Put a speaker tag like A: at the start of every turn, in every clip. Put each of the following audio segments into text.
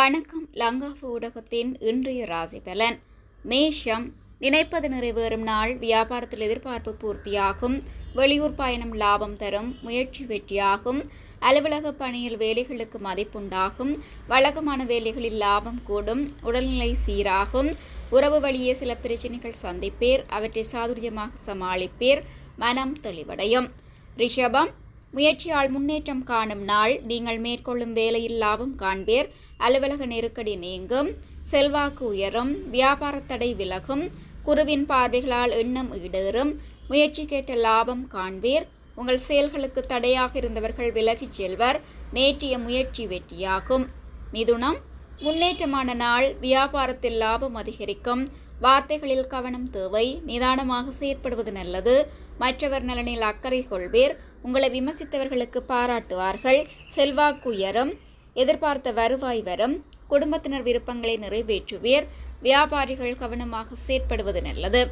A: வணக்கம் லங்காஃபு ஊடகத்தின் இன்றைய ராசி பலன். மேஷம் நினைப்பது நிறைவேறும் நாள் வியாபாரத்தில் எதிர்பார்ப்பு பூர்த்தியாகும். வெளியூர் பயணம் லாபம் தரும் முயற்சி வெற்றியாகும். அலுவலக பணியில் வேலைகளுக்கு மதிப்புண்டாகும். வழக்கமான வேலைகளில் லாபம் கூடும் உடல்நிலை சீராகும். உறவு வழியே சில பிரச்சனைகள் சந்திப்பீர் அவற்றை சாதுரியமாக சமாளிப்பேர் மனம் தெளிவடையும். ரிஷபம் முயற்சியால் முன்னேற்றம் காணும் நாள். நீங்கள் மேற்கொள்ளும் வேலையில் லாபம் காண்பீர். அலுவலக நெருக்கடி நீங்கும். செல்வாக்கு உயரும். வியாபார தடை விலகும். குருவின் பார்வைகளால் எண்ணம் ஈடேறும். முயற்சிக்கேற்ற லாபம் காண்பீர். உங்கள் செயல்களுக்கு தடையாக இருந்தவர்கள் விலகிச் செல்வர். நேற்றைய முயற்சி வெற்றியாகும். மிதுனம். முன்னேற்றமான நாள். வியாபாரத்தில் லாபம் அதிகரிக்கும். வார்த்தைகளில் கவனம் தேவை நிதானமாக செயற்படுவது நல்லது. மற்றவர் நலனில் அக்கறை கொள்வீர். உங்களை விமர்சித்தவர்களுக்கு பாராட்டுவார்கள். செல்வாக்கு உயரும் எதிர்பார்த்த வருவாய் வரும். குடும்பத்தினர் விருப்பங்களை நிறைவேற்றுவீர். வியாபாரிகள் கவனமாக செயற்படுவது நல்லது.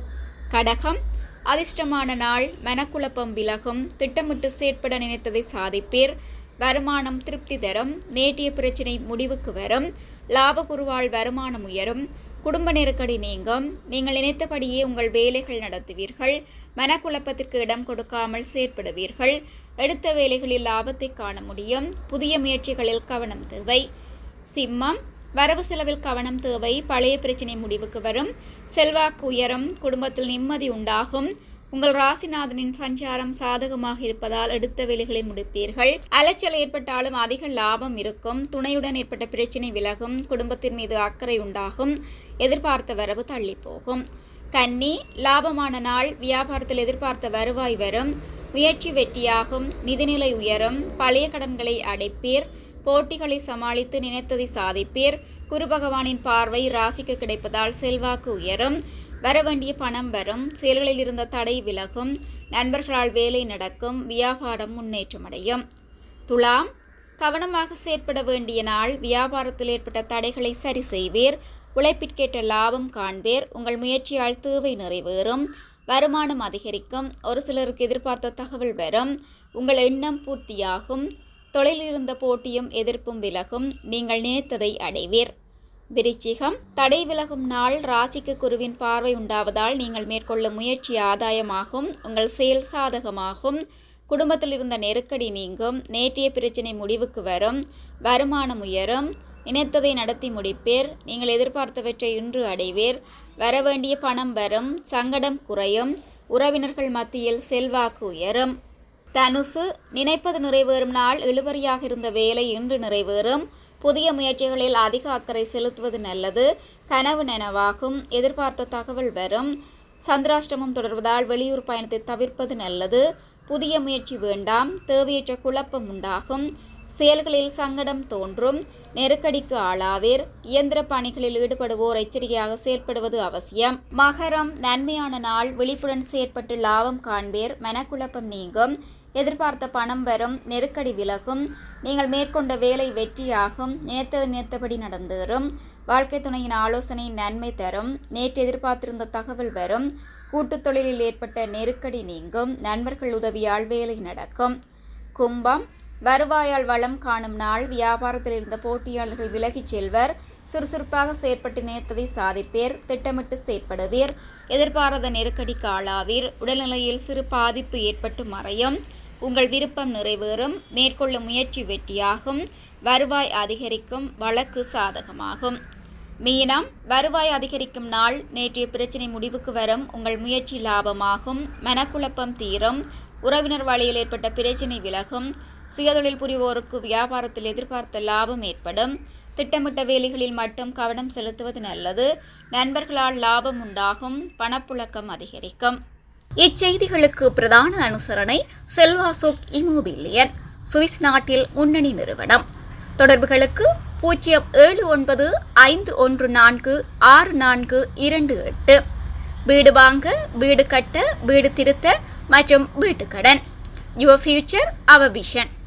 A: கடகம் அதிர்ஷ்டமான நாள் மனக்குழப்பம் விலகும். திட்டமிட்டு செயற்பட நினைத்ததை சாதிப்பீர். வருமானம் திருப்தி தரும். நேற்றைய பிரச்சினை முடிவுக்கு வரும். லாபகுருவால் வருமானம் உயரும். குடும்ப நெருக்கடி நீங்கும். நீங்கள் நினைத்தபடியே உங்கள் வேலைகள் நடத்துவீர்கள். மனக்குழப்பத்திற்கு இடம் கொடுக்காமல் செயற்படுவீர்கள். எடுத்த வேலைகளில் லாபத்தை காண முடியும். புதிய முயற்சிகளில் கவனம் தேவை. சிம்மம். வரவு செலவில் கவனம் தேவை. பழைய பிரச்சினை முடிவுக்கு வரும். செல்வாக்கு உயரும். குடும்பத்தில் நிம்மதி உண்டாகும். உங்கள் ராசிநாதனின் சஞ்சாரம் சாதகமாக இருப்பதால் எடுத்த வேலைகளை முடிப்பீர்கள். அலைச்சல் ஏற்பட்டாலும் அதிக லாபம் இருக்கும். துணையுடன் ஏற்பட்ட பிரச்சினை விலகும். குடும்பத்தின் மீது அக்கறை உண்டாகும். எதிர்பார்த்த வரவு தள்ளி போகும் கன்னி லாபமான நாள். வியாபாரத்தில் எதிர்பார்த்த வருவாய் வரும். முயற்சி வெற்றியாகும். நிதிநிலை உயரும். பழைய கடன்களை அடைப்பீர். போட்டிகளை சமாளித்து நினைத்ததை சாதிப்பீர். குரு பகவானின் பார்வை ராசிக்கு கிடைப்பதால் செல்வாக்கு உயரும். வர வேண்டிய பணம் வரும். செயல்களில் இருந்த தடை விலகும். நண்பர்களால் வேலை நடக்கும். வியாபாரம் முன்னேற்றமடையும். துலாம் கவனமாக செயற்பட வேண்டிய நாள். வியாபாரத்தில் ஏற்பட்ட தடைகளை சரி செய்வீர். உழைப்பிற்கேற்ற லாபம் காண்பீர். உங்கள் முயற்சியால் தேவை நிறைவேறும். வருமானம் அதிகரிக்கும். ஒரு சிலருக்கு எதிர்பார்த்த தகவல் வரும். உங்கள் எண்ணம் பூர்த்தியாகும். தொழிலில் இருந்த போட்டியும் எதிர்ப்பும் விலகும். நீங்கள் நினைத்ததை அடைவீர். விருச்சிகம் தடை விலகும் நாள் ராசிக்கு குருவின் பார்வை உண்டாவதால் நீங்கள் மேற்கொள்ளும் முயற்சி ஆதாயமாகும் உங்கள் செயல் சாதகமாகும் குடும்பத்தில் இருந்த நெருக்கடி நீங்கும் நேற்றைய பிரச்சினை முடிவுக்கு வரும் வருமானம் உயரும் நினைத்ததை நடத்தி முடிப்பீர் நீங்கள் எதிர்பார்த்தவற்றை இன்று அடைவீர் வரவேண்டிய பணம் வரும் சங்கடம் குறையும் உறவினர்கள் மத்தியில் செல்வாக்கு உயரும் தனுசு நினைப்பது நிறைவேறும் நாள் இழுபறியாக இருந்த வேலை இன்று நிறைவேறும். புதிய முயற்சிகளில் அதிக அக்கறை செலுத்துவது நல்லது. கனவு நனவாகும். எதிர்பார்த்த தகவல் வரும். சந்திராஷ்டமம் தொடர்வதால் வெளியூர் பயணத்தை தவிர்ப்பது நல்லது. புதிய முயற்சி வேண்டாம். தேவையற்ற குழப்பம் உண்டாகும். செயல்களில் சங்கடம் தோன்றும். நெருக்கடிக்கு ஆளாவீர். இயந்திர பணிகளில் ஈடுபடுவோர் எச்சரிக்கையாக செயற்படுவது அவசியம். மகரம் நன்மையான நாள் விழிப்புடன் செயற்பட்டு லாபம் காண்பீர். மனக்குழப்பம் நீங்கும். எதிர்பார்த்த பணம் வரும். நெருக்கடி விலகும். நீங்கள் மேற்கொண்ட வேலை வெற்றியாகும். நினைத்தது நினைத்தபடி நடந்தேறும். வாழ்க்கை துணையின் ஆலோசனை நன்மை தரும். நேற்று எதிர்பார்த்திருந்த தகவல் வரும். கூட்டுத் தொழிலில் ஏற்பட்ட நெருக்கடி நீங்கும். நண்பர்கள் உதவியால் வேலை நடக்கும். கும்பம் வருவாயால் வளம் காணும் நாள் வியாபாரத்தில் இருந்த போட்டியாளர்கள் விலகிச் செல்வர். சுறுசுறுப்பாக செயற்பட்டு நினைத்ததை சாதிப்பேர் திட்டமிட்டு செயற்படுவீர். எதிர்பாராத நெருக்கடிக்கு ஆளாவீர் உடல்நிலையில் சிறு பாதிப்பு ஏற்பட்டு மறையும். உங்கள் விருப்பம் நிறைவேறும். மேற்கொள்ளும் முயற்சி வெற்றியாகும். வருவாய் அதிகரிக்கும். வழக்கு சாதகமாகும். மீனம் வருவாய் அதிகரிக்கும் நாள். நேற்றைய பிரச்சினை முடிவுக்கு வரும். உங்கள் முயற்சி லாபமாகும். மனக்குழப்பம் தீரும். உறவினர் வழியில் ஏற்பட்ட பிரச்சினை விலகும். சுயதொழில் புரிவோருக்கு வியாபாரத்தில் எதிர்பார்த்த லாபம் ஏற்படும். திட்டமிட்ட வேலைகளில் மட்டும் கவனம் செலுத்துவது நல்லது. நண்பர்களால் லாபம் உண்டாகும். பணப்புழக்கம் அதிகரிக்கும். இச்செய்திகளுக்கு பிரதான அனுசரணை செல்வாசோக் இமோபிலியன் சுவிஸ் நாட்டில் முன்னணி நிறுவனம். தொடர்புகளுக்கு பூஜ்ஜியம் ஏழு ஒன்பது ஐந்து ஒன்று நான்கு ஆறு நான்கு இரண்டு எட்டு. வீடு வாங்க வீடு கட்ட வீடு திருத்த மற்றும் வீட்டுக்கடன். Your future our vision